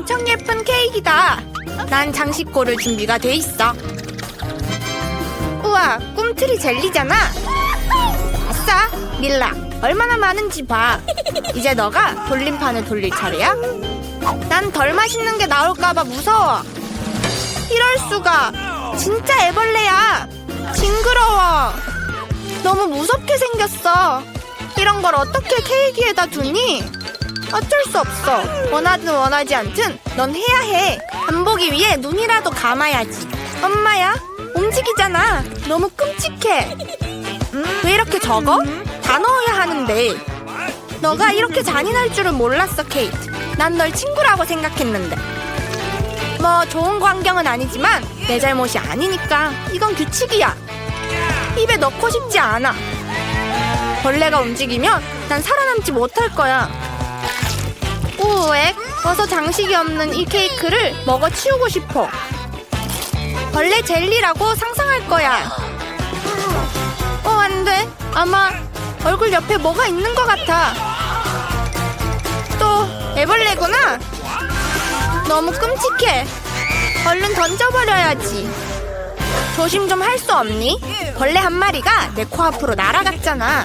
엄청 예쁜 케이크다. 난 장식 고를 준비가 돼 있어. 우와, 꿈틀이 젤리잖아. 아싸, 밀라. 얼마나 많은지 봐. 이제 너가 돌림판을 돌릴 차례야. 난 덜 맛있는 게 나올까봐 무서워. 이럴 수가. 진짜 애벌레야. 징그러워. 너무 무섭게 생겼어. 이런 걸 어떻게 케이크에다 두니? 어쩔 수 없어. 원하든 원하지 않든 넌 해야 해. 안 보기 위해 눈이라도 감아야지. 엄마야, 움직이잖아. 너무 끔찍해. 음, 왜 이렇게 적어? 다 넣어야 하는데. 너가 이렇게 잔인할 줄은 몰랐어, 케이트. 난 널 친구라고 생각했는데. 뭐 좋은 광경은 아니지만 내 잘못이 아니니까 이건 규칙이야. 입에 넣고 싶지 않아. 벌레가 움직이면 난 살아남지 못할 거야. 우엑, 어서 장식이 없는 이 케이크를 먹어 치우고 싶어. 벌레 젤리라고 상상할 거야. 어, 안 돼. 아마 얼굴 옆에 뭐가 있는 것 같아. 또 애벌레구나. 너무 끔찍해. 얼른 던져버려야지. 조심 좀 할 수 없니? 벌레 한 마리가 내 코앞으로 날아갔잖아.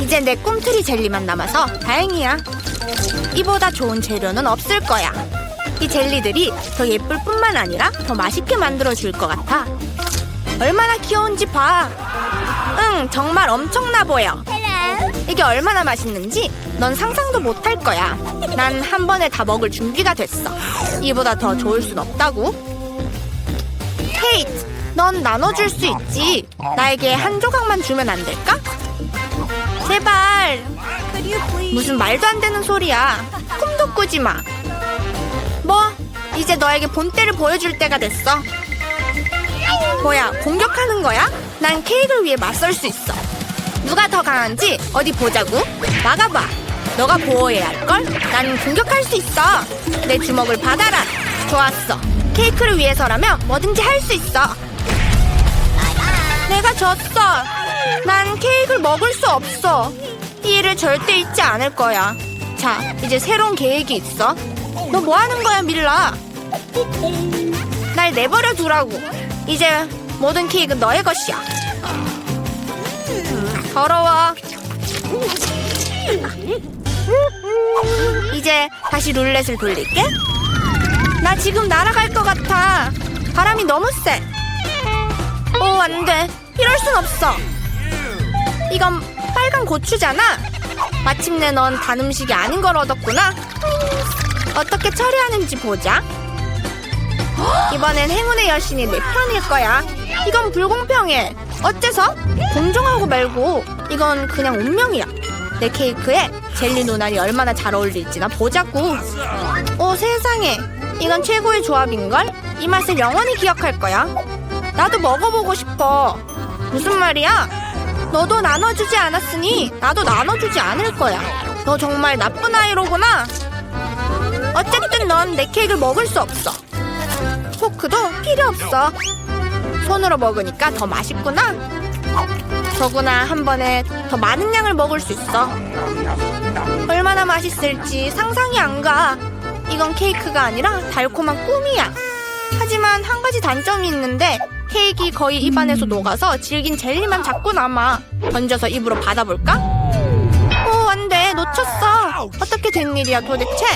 이제 내 꿈틀이 젤리만 남아서 다행이야. 이보다 좋은 재료는 없을 거야. 이 젤리들이 더 예쁠 뿐만 아니라 더 맛있게 만들어 줄 것 같아. 얼마나 귀여운지 봐. 응, 정말 엄청나 보여. 이게 얼마나 맛있는지 넌 상상도 못할 거야. 난 한 번에 다 먹을 준비가 됐어. 이보다 더 좋을 순 없다고. 케이트, 넌 나눠줄 수 있지. 나에게 한 조각만 주면 안 될까? 제발. 무슨 말도 안 되는 소리야. 꿈도 꾸지 마. 뭐, 이제 너에게 본때를 보여줄 때가 됐어. 뭐야, 공격하는 거야? 난 케이크를 위해 맞설 수 있어. 누가 더 강한지 어디 보자고. 막아봐. 너가 보호해야 할걸? 난 공격할 수 있어. 내 주먹을 받아라. 좋았어. 케이크를 위해서라면 뭐든지 할 수 있어. 내가 졌어. 난 케이크를 먹을 수 없어. 이 일을 절대 잊지 않을 거야. 자, 이제 새로운 계획이 있어. 너 뭐 하는 거야, 밀라? 날 내버려 두라고. 이제 모든 케이크는 너의 것이야. 더러워. 이제 다시 룰렛을 돌릴게. 나 지금 날아갈 것 같아. 바람이 너무 세. 오, 안 돼. 이럴 순 없어. 이건 빨간 고추잖아. 마침내 넌 단 음식이 아닌 걸 얻었구나. 어떻게 처리하는지 보자. 이번엔 행운의 여신이 내 편일 거야. 이건 불공평해. 어째서? 공정하고 말고 이건 그냥 운명이야. 내 케이크에 젤리 노날이 얼마나 잘 어울릴지나 보자고. 오 세상에. 이건 최고의 조합인걸? 이 맛을 영원히 기억할 거야. 나도 먹어보고 싶어. 무슨 말이야? 너도 나눠주지 않았으니 나도 나눠주지 않을 거야. 너 정말 나쁜 아이로구나. 어쨌든 넌 내 케이크를 먹을 수 없어. 포크도 필요 없어. 손으로 먹으니까 더 맛있구나. 더구나 한 번에 더 많은 양을 먹을 수 있어. 얼마나 맛있을지 상상이 안 가. 이건 케이크가 아니라 달콤한 꿈이야. 하지만 한 가지 단점이 있는데 케이크 거의 입안에서 녹아서 질긴 젤리만 자꾸 남아. 던져서 입으로 받아볼까? 오, 안 돼. 놓쳤어. 어떻게 된 일이야 도대체?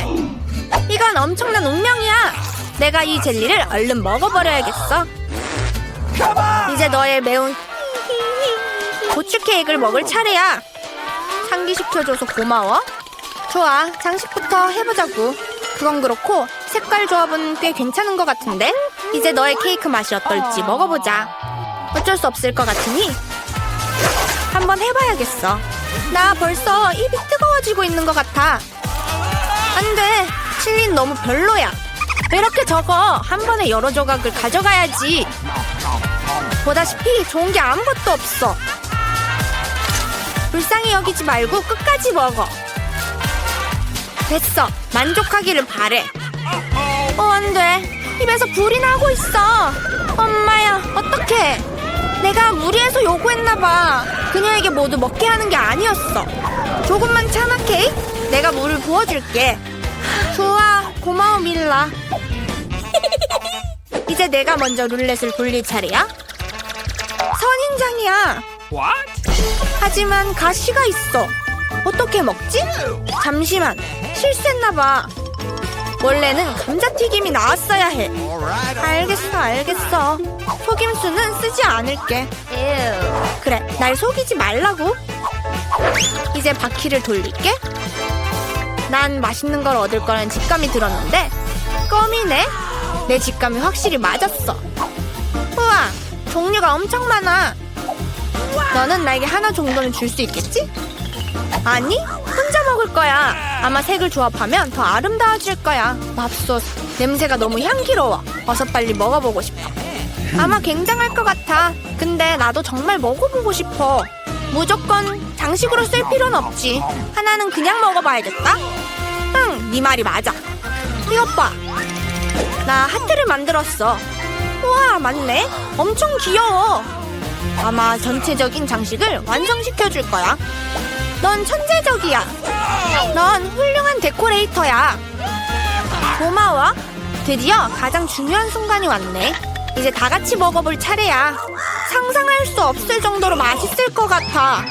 이건 엄청난 운명이야. 내가 이 젤리를 얼른 먹어버려야겠어. 이제 너의 매운 고추 케이크를 먹을 차례야. 상기시켜줘서 고마워. 좋아, 장식부터 해보자고. 그건 그렇고 색깔 조합은 꽤 괜찮은 것 같은데? 이제 너의 케이크 맛이 어떨지 먹어보자. 어쩔 수 없을 것 같으니 한번 해봐야겠어. 나 벌써 입이 뜨거워지고 있는 것 같아. 안 돼. 칠린 너무 별로야. 왜 이렇게 적어? 한 번에 여러 조각을 가져가야지. 보다시피 좋은 게 아무것도 없어. 불쌍히 여기지 말고 끝까지 먹어. 됐어. 만족하기를 바래. 어, 안 돼. 입에서 불이 나고 있어. 엄마야, 어떡해. 내가 무리해서 요구했나 봐. 그녀에게 모두 먹게 하는 게 아니었어. 조금만 참아, 케이. 내가 물을 부어줄게. 좋아. 고마워 밀라. 이제 내가 먼저 룰렛을 돌릴 차례야. 선인장이야. 하지만 가시가 있어. 어떻게 먹지? 잠시만. 실수했나 봐. 원래는 감자튀김이 나왔어야 해. 알겠어, 알겠어. 속임수는 쓰지 않을게. 그래, 날 속이지 말라고. 이제 바퀴를 돌릴게. 난 맛있는 걸 얻을 거라는 직감이 들었는데 껌이네. 내 직감이 확실히 맞았어. 우와, 종류가 엄청 많아. 너는 나에게 하나 정도는 줄 수 있겠지? 아니, 먹을 거야. 아마 색을 조합하면 더 아름다워질 거야. 맙소사, 냄새가 너무 향기로워. 어서 빨리 먹어보고 싶어. 아마 굉장할 것 같아. 근데 나도 정말 먹어보고 싶어. 무조건 장식으로 쓸 필요는 없지. 하나는 그냥 먹어봐야겠다. 응, 네 말이 맞아. 이것 봐. 나 하트를 만들었어. 우와, 맞네. 엄청 귀여워. 아마 전체적인 장식을 완성시켜 줄 거야. 넌 천재적이야. 넌 훌륭한 데코레이터야. 고마워. 드디어 가장 중요한 순간이 왔네. 이제 다 같이 먹어볼 차례야. 상상할 수 없을 정도로 맛있을 것 같아.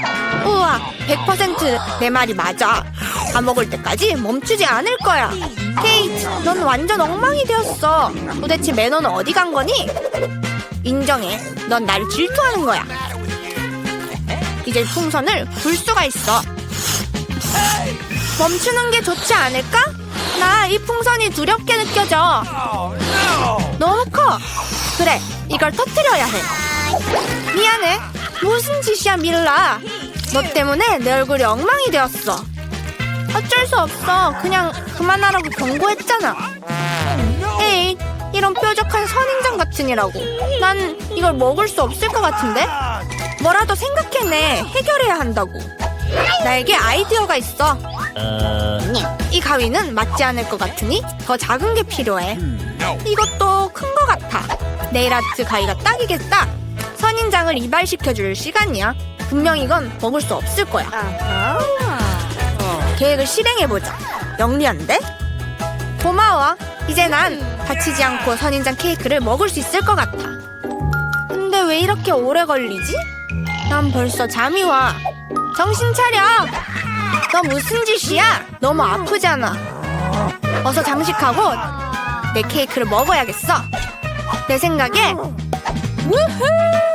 우와, 100%내 말이 맞아. 다 먹을 때까지 멈추지 않을 거야. 케이트, 넌 완전 엉망이 되었어. 도대체 매너는 어디 간 거니? 인정해. 넌 나를 질투하는 거야. 이제 풍선을 불 수가 있어. 멈추는 게 좋지 않을까? 나 이 풍선이 두렵게 느껴져. 너무 커. 그래, 이걸 터트려야 해. 미안해. 무슨 짓이야, 밀라. 너 때문에 내 얼굴이 엉망이 되었어. 어쩔 수 없어. 그냥 그만하라고 경고했잖아. 에이, 이런 뾰족한 선인장 같으니라고. 난 이걸 먹을 수 없을 것 같은데? 뭐라도 생각해내. 해결해야 한다고. 나에게 아이디어가 있어. 이 가위는 맞지 않을 것 같으니 더 작은 게 필요해. 이것도 큰 것 같아. 네일 아트 가위가 딱이겠다. 선인장을 이발시켜줄 시간이야. 분명 이건 먹을 수 없을 거야. 계획을 실행해보자. 영리한데? 고마워. 이제 난 다치지 않고 선인장 케이크를 먹을 수 있을 것 같아. 근데 왜 이렇게 오래 걸리지? 난 벌써 잠이 와. 정신 차려! 너 무슨 짓이야? 너무 아프잖아. 어서 장식하고 내 케이크를 먹어야겠어. 내 생각에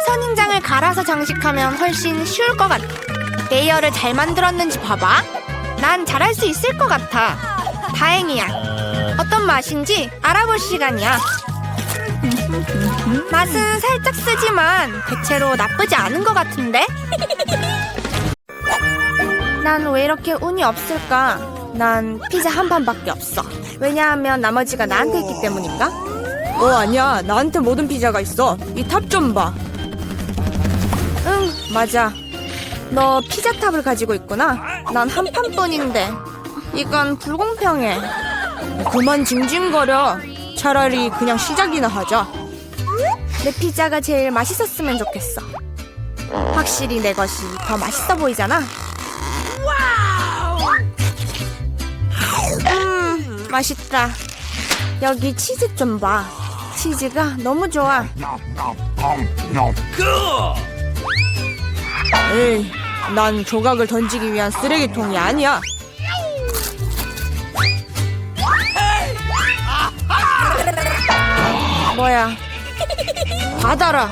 선인장을 갈아서 장식하면 훨씬 쉬울 것 같아. 레이어를 잘 만들었는지 봐봐. 난 잘할 수 있을 것 같아. 다행이야. 어떤 맛인지 알아볼 시간이야. 맛은 살짝 쓰지만 대체로 나쁘지 않은 것 같은데? 난 왜 이렇게 운이 없을까? 난 피자 한 판밖에 없어. 왜냐하면 나머지가 나한테 있기 때문인가? 어 아니야 나한테 모든 피자가 있어 이 탑 좀 봐 응, 맞아. 너 피자 탑을 가지고 있구나. 난 한 판뿐인데. 이건 불공평해. 그만 징징거려 차라리 그냥 시작이나 하자 내 피자가 제일 맛있었으면 좋겠어. 확실히 내 것이 더 맛있어 보이잖아. 음, 맛있다. 여기 치즈 좀 봐. 치즈가 너무 좋아. 에이 난 조각을 던지기 위한 쓰레기통이 아니야 뭐야? 받아라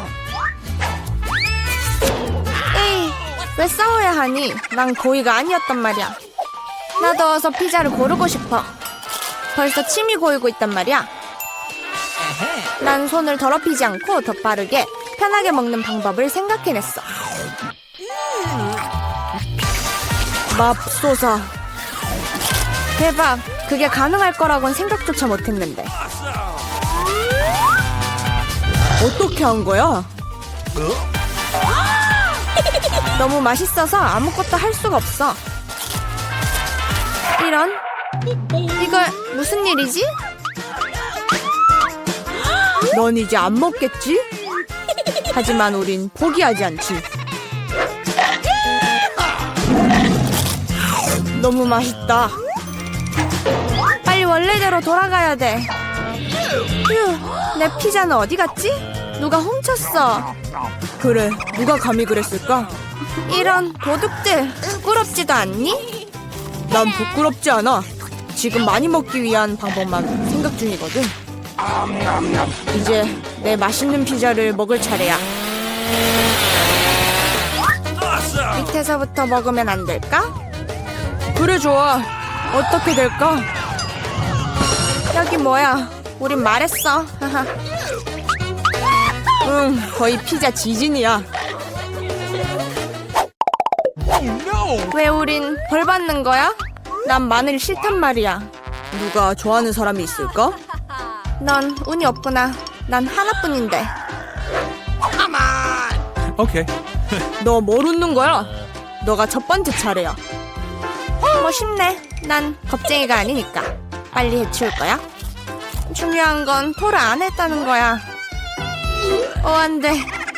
에이, 왜 싸워야 하니? 난 고의가 아니었단 말이야. 나도 어서 피자를 고르고 싶어. 벌써 침이 고이고 있단 말이야. 난 손을 더럽히지 않고 더 빠르게 편하게 먹는 방법을 생각해냈어. 맙소사 대박! 그게 가능할 거라고는 생각조차 못했는데. 어떻게 한 거야? 너무 맛있어서 아무것도 할 수가 없어. 이런? 이걸 무슨 일이지? 넌 이제 안 먹겠지? 하지만 우린 포기하지 않지 너무 맛있다 빨리 와. 원래대로 돌아가야 돼. 휴, 내 피자는 어디 갔지? 누가 훔쳤어. 그래, 누가 감히 그랬을까? 이런 도둑들 부끄럽지도 않니? 난 부끄럽지 않아. 지금 많이 먹기 위한 방법만 생각 중이거든. 이제 내 맛있는 피자를 먹을 차례야. 밑에서부터 먹으면 안 될까? 그래, 좋아. 어떻게 될까? 여기 뭐야? 우린 말했어. 응, 거의 피자 지진이야. 왜 우린 벌 받는 거야? 난 마늘 싫단 말이야. 누가 좋아하는 사람이 있을까? 넌 운이 없구나. 난 하나뿐인데. Okay. 너뭘 웃는 거야? 너가 첫 번째 차례야. 뭐 쉽네. 난 겁쟁이가 아니니까. 빨리 해치울 거야. 중요한 건 토를 안 했다는 거야. 어, 안 돼.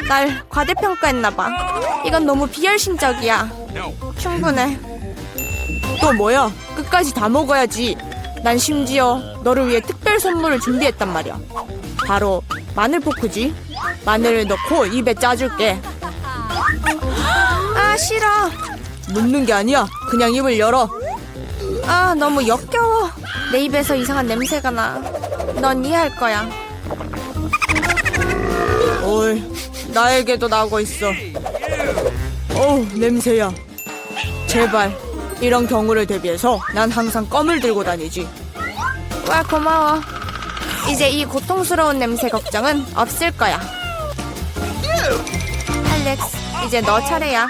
날 과대평가했나 봐. 이건 너무 비열심적이야. 충분해. 또 뭐야? 끝까지 다 먹어야지. 난 심지어 너를 위해 특별 선물을 준비했단 말이야. 바로 마늘 포크지. 마늘을 넣고 입에 짜줄게. 아, 싫어. 눕는 게 아니야. 그냥 입을 열어. 아, 너무 역겨워. 내 입에서 이상한 냄새가 나. 넌 이해할 거야. 어이, 나에게도 나고 있어. 어우, 냄새야. 제발, 이런 경우를 대비해서 난 항상 껌을 들고 다니지. 와, 고마워. 이제 이 고통스러운 냄새 걱정은 없을 거야. 알렉스, 이제 너 차례야.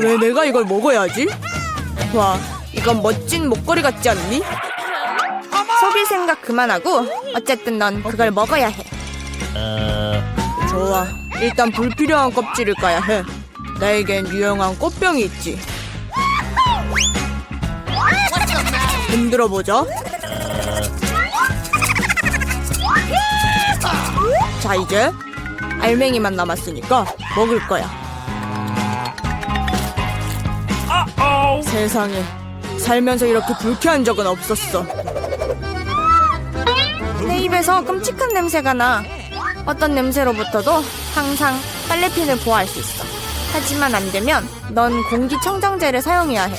왜 내가 이걸 먹어야지? 와, 이건 멋진 목걸이 같지 않니? 속일 생각 그만하고 어쨌든 넌 그걸 먹어야 해. 좋아. 일단 불필요한 껍질을 까야 해. 나에겐 유용한 꽃병이 있지. 흔들어 보자. 자, 이제 알맹이만 남았으니까 먹을 거야. 세상에 살면서 이렇게 불쾌한 적은 없었어. 내 입에서 끔찍한 냄새가 나. 어떤 냄새로부터도 항상 빨래핀을 보호할 수 있어. 하지만 안 되면 넌 공기청정제를 사용해야 해.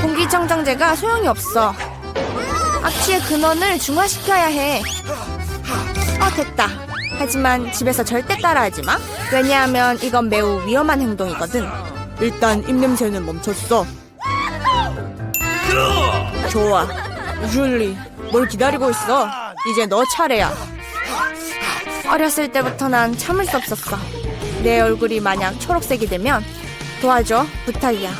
공기청정제가 소용이 없어. 악취의 근원을 중화시켜야 해. 어, 됐다. 하지만 집에서 절대 따라하지 마. 왜냐하면 이건 매우 위험한 행동이거든. 일단 입냄새는 멈췄어. 좋아. 줄리, 뭘 기다리고 있어? 이제 너 차례야. 어렸을 때부터 난 참을 수 없었어. 내 얼굴이 만약 초록색이 되면 도와줘, 부탁이야.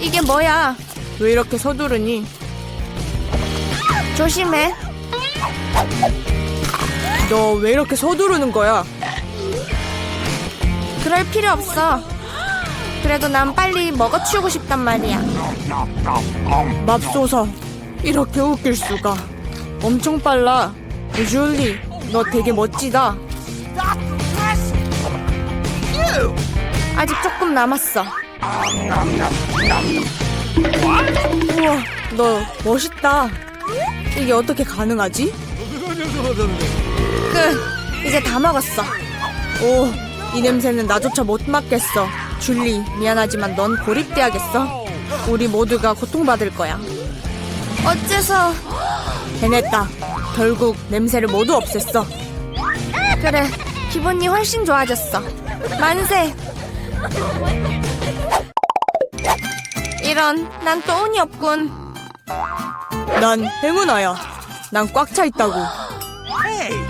이게 뭐야? 왜 이렇게 서두르니? 조심해. 너 왜 이렇게 서두르는 거야? 그럴 필요 없어. 그래도 난 빨리 먹어치우고 싶단 말이야. 맙소사. 이렇게 웃길 수가. 엄청 빨라. 줄리, 너 되게 멋지다. 아직 조금 남았어. 우와, 너 멋있다. 이게 어떻게 가능하지? 끝. 이제 다 먹었어. 오, 이 냄새는 나조차 못 맡겠어. 줄리, 미안하지만 넌 고립돼야겠어. 우리 모두가 고통받을 거야. 어째서 해냈다. 결국 냄새를 모두 없앴어. 그래. 기분이 훨씬 좋아졌어. 만세. 이런 난 또 운이 없군. 난 행운아야. 난 꽉 차 있다고.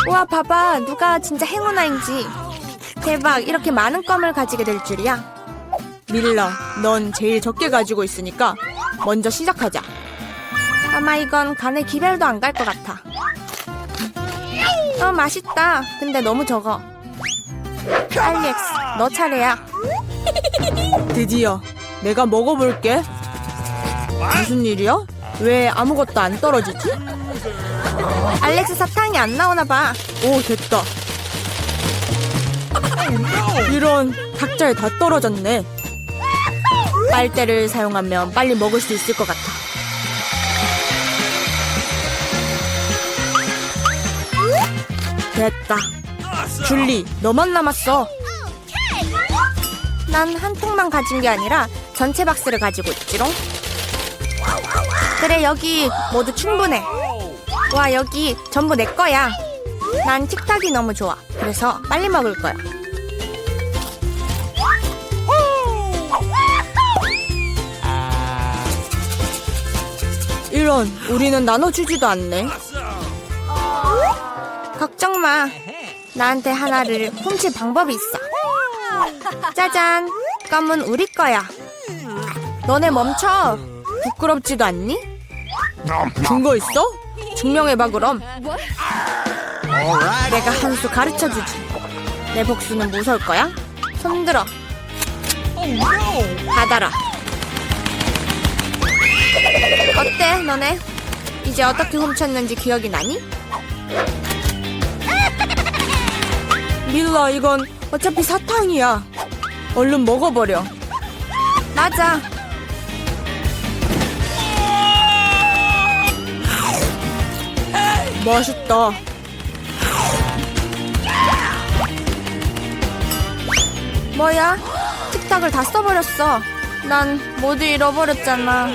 우와 봐봐 누가 진짜 행운아인지. 대박 이렇게 많은 껌을 가지게 될 줄이야. 밀라, 넌 제일 적게 가지고 있으니까 먼저 시작하자. 아마 이건 간에 기별도 안 갈 것 같아. 어, 맛있다. 근데 너무 적어. 알렉스, 너 차례야. 드디어 내가 먹어볼게. 무슨 일이야? 왜 아무것도 안 떨어지지? 알렉스 사탕이 안 나오나 봐. 오, 됐다. 이런 각자에 다 떨어졌네. 빨대를 사용하면 빨리 먹을 수 있을 것 같아. 됐다. 줄리, 너만 남았어. 난 한 통만 가진 게 아니라 전체 박스를 가지고 있지롱. 그래 여기 모두 충분해. 와 여기 전부 내 거야. 난 틱탁이 너무 좋아. 그래서 빨리 먹을 거야. 이런, 우리는 나눠주지도 않네. 걱정 마. 나한테 하나를 훔칠 방법이 있어. 짜잔. 껌은 우리 거야. 너네 멈춰. 부끄럽지도 않니? 증거 있어? 증명해봐 그럼. 내가 한 수 가르쳐주지. 내 복수는 무서울 거야? 손들어. 받아라. 어때 너네? 이제 어떻게 훔쳤는지 기억이 나니? 밀라, 이건 어차피 사탕이야. 얼른 먹어버려. 맞아. 맛있다. 뭐야? 틱탁을 다 써버렸어. 난 모두 잃어버렸잖아.